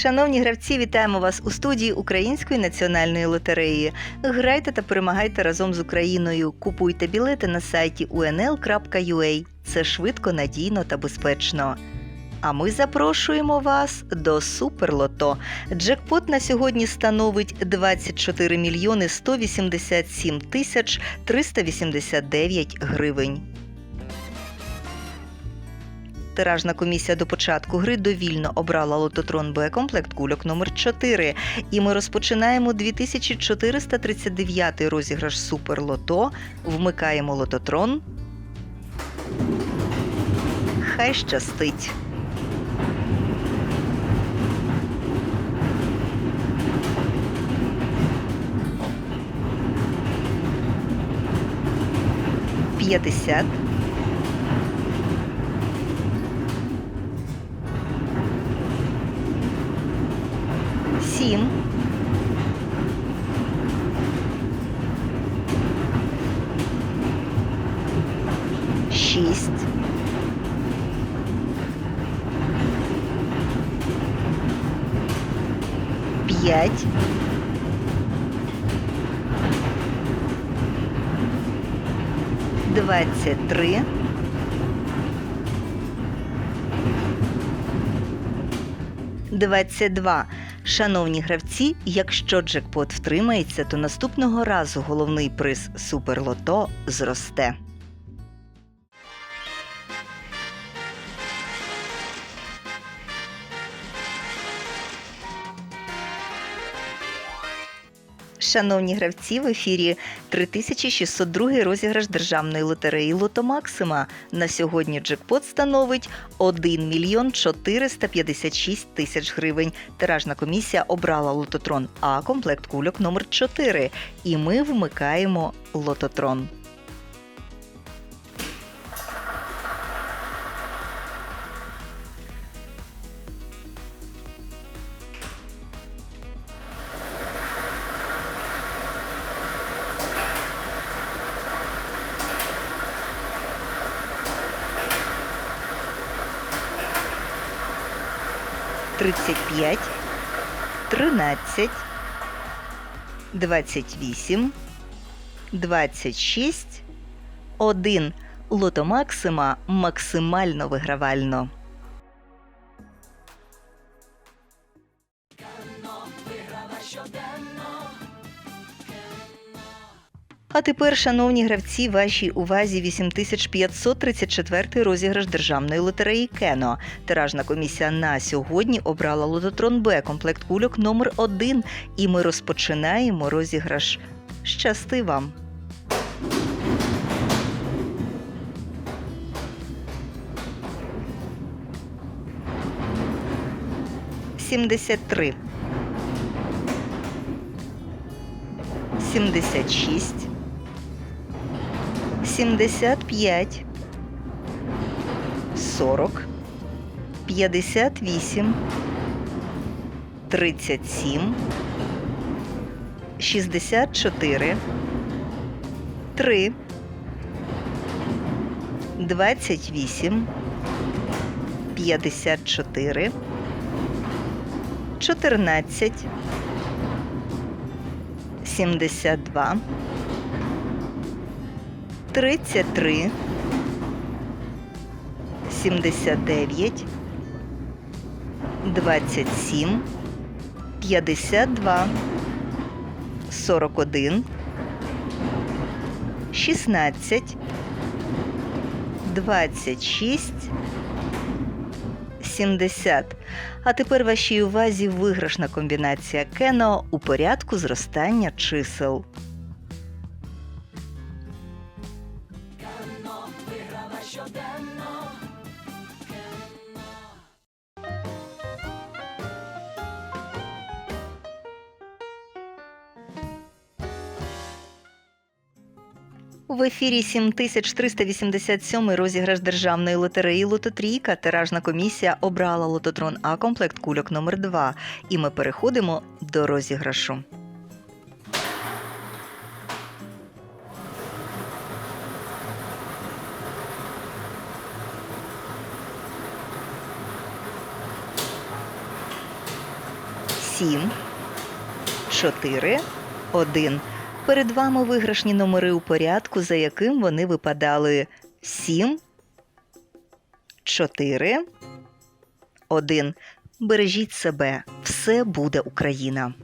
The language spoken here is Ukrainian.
Шановні гравці, вітаємо вас у студії Української національної лотереї. Грайте та перемагайте разом з Україною. Купуйте білети на сайті unl.ua. Це швидко, надійно та безпечно. А ми запрошуємо вас до Суперлото. Джекпот на сьогодні становить 24 мільйони 187 тисяч 389 гривень. Тиражна комісія до початку гри довільно обрала лототрон боєкомплект кульок номер 4 І ми розпочинаємо 2439 розіграш Суперлото. Вмикаємо лототрон. Хай щастить. П'ятдесят. 6. П'ять. Двадцять три. Двадцять два. Шановні гравці, якщо джекпот втримається, то наступного разу головний приз суперлото зросте. Шановні гравці, в ефірі 3602 розіграш державної лотереї Лото Максима. На сьогодні джекпот становить 1 мільйон 456 тисяч гривень. Тиражна комісія обрала лототрон А комплект кульок номер 4 І ми вмикаємо лототрон. Тридцять п'ять, тринадцять, двадцять вісім, двадцять шість, один. Лото Максима максимально вигравально. А тепер, шановні гравці, вашій увазі 8534 розіграш державної лотереї Кено. Тиражна комісія на сьогодні обрала лототрон Б комплект кульок номер 1 І ми розпочинаємо розіграш. Щасти вам! Сімдесят три. Сімдесят шість. 75, 40, 58, 37, 64, 3, 28, 54, 14, 72, 33, 79, 27, 52, 41, 16, 26, 70. А тепер вашій увазі виграшна комбінація Кено у порядку зростання чисел. В ефірі 7387 розіграш державної лотереї Лототрійка. Тиражна комісія обрала лототрон А комплект кульок номер 2 І ми переходимо до розіграшу. Сім, чотири, один. Перед вами виграшні номери у порядку, за яким вони випадали. Сім, чотири, один. Бережіть себе. Все буде Україна.